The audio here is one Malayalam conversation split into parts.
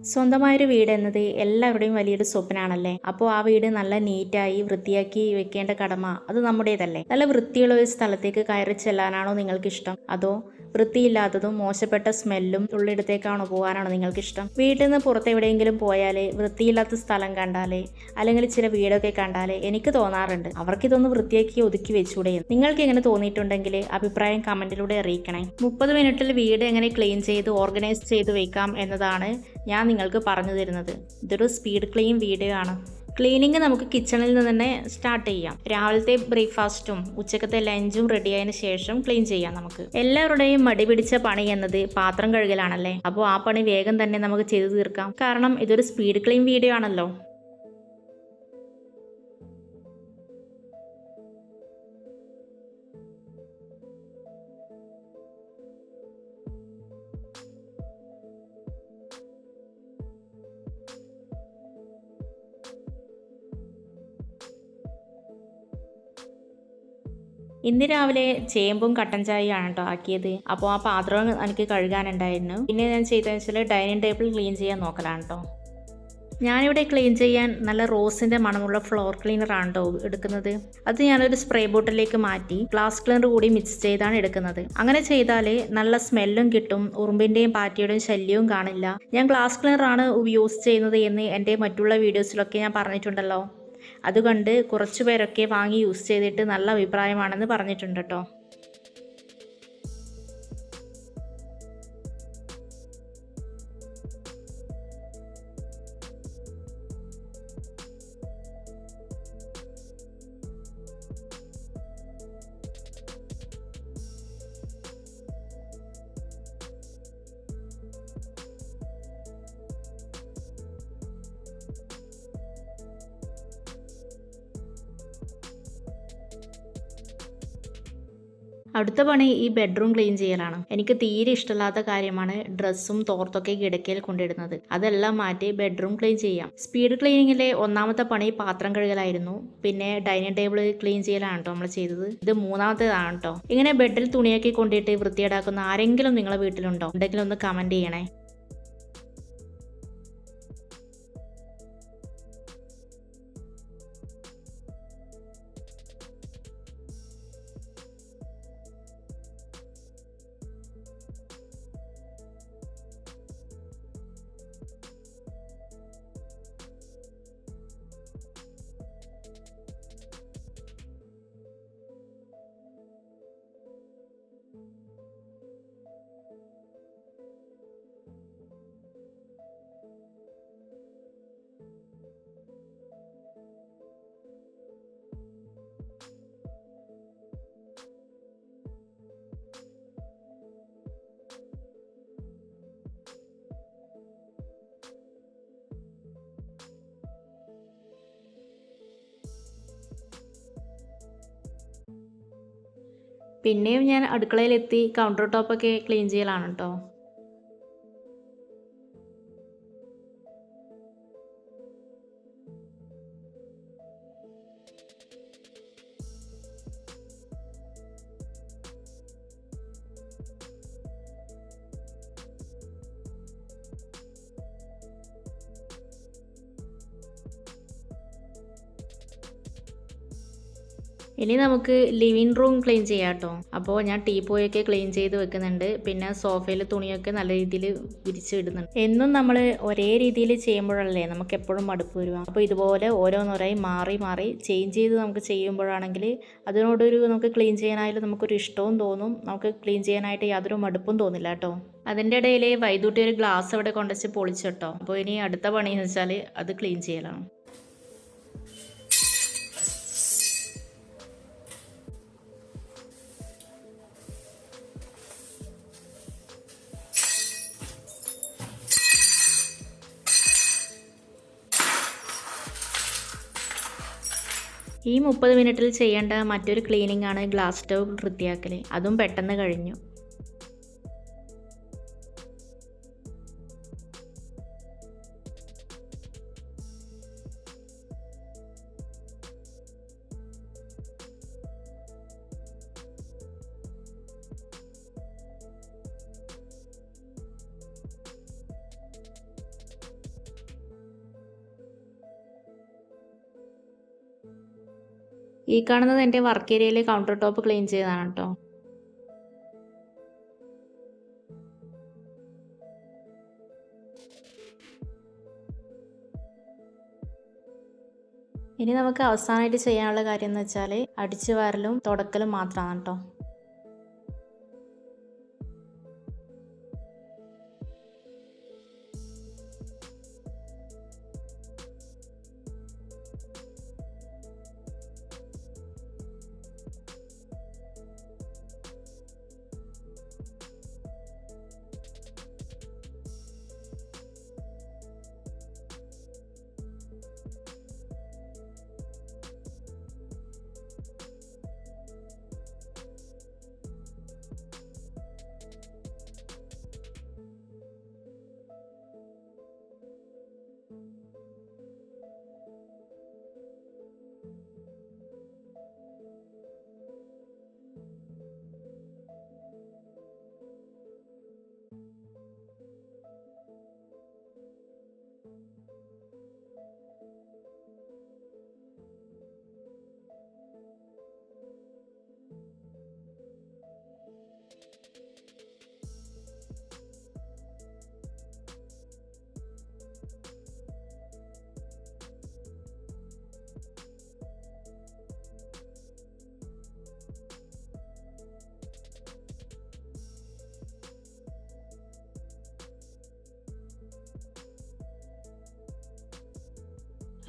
സ്വന്തമായൊരു വീട് എന്നത് എല്ലാവരുടെയും വലിയൊരു സ്വപ്നമാണല്ലേ അപ്പോൾ ആ വീട് നല്ല നീറ്റായി വൃത്തിയാക്കി വെക്കേണ്ട കടമ അത് നമ്മുടേതല്ലേ? നല്ല വൃത്തിയുള്ള ഒരു സ്ഥലത്തേക്ക് കയറി ചെല്ലാനാണോ നിങ്ങൾക്ക് ഇഷ്ടം അതോ വൃത്തിയില്ലാത്തതും മോശപ്പെട്ട സ്മെല്ലും ഉള്ളിടത്തേക്കാണോ പോകാനാണോ നിങ്ങൾക്ക് ഇഷ്ടം വീട്ടിൽ നിന്ന് പുറത്ത് എവിടെയെങ്കിലും പോയാൽ വൃത്തിയില്ലാത്ത സ്ഥലം കണ്ടാലേ അല്ലെങ്കിൽ ചില വീടൊക്കെ കണ്ടാലേ എനിക്ക് തോന്നാറുണ്ട്. അവർക്കിതൊന്ന് വൃത്തിയാക്കി ഒതുക്കി വെച്ചൂടെ. നിങ്ങൾക്ക് എങ്ങനെ തോന്നിയിട്ടുണ്ടെങ്കിൽ അഭിപ്രായം കമന്റിലൂടെ അറിയിക്കണേ. മുപ്പത് മിനിറ്റിൽ വീട് എങ്ങനെ ക്ലീൻ ചെയ്ത് ഓർഗനൈസ് ചെയ്ത് വെക്കാം എന്നതാണ് ഞാൻ നിങ്ങൾക്ക് പറഞ്ഞു തരുന്നത്. ഇതൊരു സ്പീഡ് ക്ലീൻ വീഡിയോ ആണ്. ക്ലീനിങ് നമുക്ക് കിച്ചണിൽ നിന്ന് തന്നെ സ്റ്റാർട്ട് ചെയ്യാം. രാവിലത്തെ ബ്രേക്ക്ഫാസ്റ്റും ഉച്ചക്കത്തെ ലഞ്ചും റെഡി ആയതിനു ശേഷം ക്ലീൻ ചെയ്യാം നമുക്ക്. എല്ലാവരുടെയും മടി പിടിച്ച പണി എന്നത് പാത്രം കഴുകലാണല്ലേ? അപ്പോൾ ആ പണി വേഗം തന്നെ നമുക്ക് ചെയ്തു തീർക്കാം. കാരണം ഇതൊരു സ്പീഡ് ക്ലീൻ വീഡിയോ ആണല്ലോ. ഇന്ന് രാവിലെ ചേമ്പും കട്ടൻ ചായയാണ് കേട്ടോ ആക്കിയത്. അപ്പോൾ ആ പാത്രം എനിക്ക് കഴുകാനുണ്ടായിരുന്നു. പിന്നെ ഞാൻ ചെയ്തതെന്ന് വെച്ചാൽ ഡൈനിങ് ടേബിൾ ക്ലീൻ ചെയ്യാൻ നോക്കലാണ് കേട്ടോ. ഞാനിവിടെ ക്ലീൻ ചെയ്യാൻ നല്ല റോസിന്റെ മണമുള്ള ഫ്ലോർ ക്ലീനറാണ് കേട്ടോ എടുക്കുന്നത്. അത് ഞാനൊരു സ്പ്രേ ബോട്ടിലേക്ക് മാറ്റി ഗ്ലാസ് ക്ലീനർ കൂടി മിക്സ് ചെയ്താണ് എടുക്കുന്നത്. അങ്ങനെ ചെയ്താൽ നല്ല സ്മെല്ലും കിട്ടും ഉറുമ്പിന്റെയും പാറ്റിയുടെയും ശല്യവും കാണില്ല. ഞാൻ ഗ്ലാസ് ക്ലീനറാണ് യൂസ് ചെയ്യുന്നത് എന്ന് എന്റെ മറ്റുള്ള വീഡിയോസിലൊക്കെ ഞാൻ പറഞ്ഞിട്ടുണ്ടല്ലോ. അതുകൊണ്ട് കുറച്ച് പേരൊക്കെ വാങ്ങി യൂസ് ചെയ്തിട്ട് നല്ല അഭിപ്രായമാണെന്ന് പറഞ്ഞിട്ടുണ്ട് കേട്ടോ. അടുത്ത പണി ഈ ബെഡ്റൂം ക്ലീൻ ചെയ്യലാണ്. എനിക്ക് തീരെ ഇഷ്ടമില്ലാത്ത കാര്യമാണ് ഡ്രസ്സും തോർത്തൊക്കെ കിടക്കയിൽ കൊണ്ടിടുന്നത്. അതെല്ലാം മാറ്റി ബെഡ്റൂം ക്ലീൻ ചെയ്യാം. സ്പീഡ് ക്ലീനിങ്ങിലെ ഒന്നാമത്തെ പണി പാത്രം കഴുകലായിരുന്നു. പിന്നെ ഡൈനിങ് ടേബിൾ ക്ലീൻ ചെയ്യലാണ് കേട്ടോ നമ്മൾ ചെയ്തത്. ഇത് മൂന്നാമത്തേതാണ് കേട്ടോ ഇങ്ങനെ ബെഡിൽ തുണിയൊക്കെ കൊണ്ടിട്ട് വൃത്തിയേടാക്കുന്ന ആരെങ്കിലും നിങ്ങളെ വീട്ടിലുണ്ടോ? ഉണ്ടെങ്കിൽ ഒന്ന് കമന്റ് ചെയ്യണേ. പിന്നെയും ഞാൻ അടുക്കളയിലെത്തി കൗണ്ടർ ടോപ്പൊക്കെ ക്ലീൻ ചെയ്യലാണ് കേട്ടോ ഇനി നമുക്ക് ലിവിങ് റൂം ക്ലീൻ ചെയ്യാം കേട്ടോ അപ്പോൾ ഞാൻ ടീപ്പോയൊക്കെ ക്ലീൻ ചെയ്ത് വെക്കുന്നുണ്ട്. പിന്നെ സോഫയിൽ തുണിയൊക്കെ നല്ല രീതിയിൽ വിരിച്ചിടുന്നുണ്ട് എന്നും നമ്മൾ ഒരേ രീതിയിൽ ചെയ്യുമ്പോഴല്ലേ നമുക്ക് എപ്പോഴും മടുപ്പ് വരിക. അപ്പോൾ ഇതുപോലെ ഓരോന്നോരായി മാറി മാറി ചേഞ്ച് ചെയ്ത് നമുക്ക് ചെയ്യുമ്പോഴാണെങ്കിൽ അതിനോടൊരു നമുക്ക് ക്ലീൻ ചെയ്യാനായാലും നമുക്കൊരു ഇഷ്ടവും തോന്നും. നമുക്ക് ക്ലീൻ ചെയ്യാനായിട്ട് യാതൊരു മടുപ്പും തോന്നില്ല കേട്ടോ അതിന്റെ ഇടയിൽ വൈദ്യുതി ഒരു ഗ്ലാസ് അവിടെ കൊണ്ടുവച്ച് പൊളിച്ചിട്ടോ അപ്പോൾ ഇനി അടുത്ത പണി എന്ന് വെച്ചാൽ അത് ക്ലീൻ ചെയ്യലാണ്. ഈ മുപ്പത് മിനിറ്റിൽ ചെയ്യേണ്ട മറ്റൊരു ക്ലീനിങ് ആണ് ഗ്ലാസ് സ്റ്റവ് വൃത്തിയാക്കൽ അതും പെട്ടെന്ന് കഴിഞ്ഞു. ഈ കാണുന്നത് എന്റെ വർക്ക് ഏരിയയിലെ കൗണ്ടർ ടോപ്പ് ക്ലീൻ ചെയ്തതാണ് കേട്ടോ ഇനി നമുക്ക് അവസാനമായിട്ട് ചെയ്യാനുള്ള കാര്യം എന്ന് വെച്ചാൽ അടിച്ചു വാരലും തുടക്കലും മാത്രമാണ് കേട്ടോ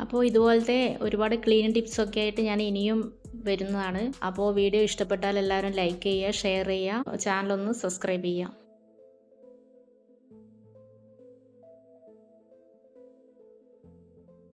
അപ്പോൾ ഇതുപോലത്തെ ഒരുപാട് ക്ലീനിങ് ടിപ്സൊക്കെ ആയിട്ട് ഞാൻ ഇനിയും വരുന്നതാണ്. അപ്പോൾ വീഡിയോ ഇഷ്ടപ്പെട്ടാൽ എല്ലാവരും ലൈക്ക് ചെയ്യുക ഷെയർ ചെയ്യുക. ചാനലൊന്ന് സബ്സ്ക്രൈബ് ചെയ്യുക.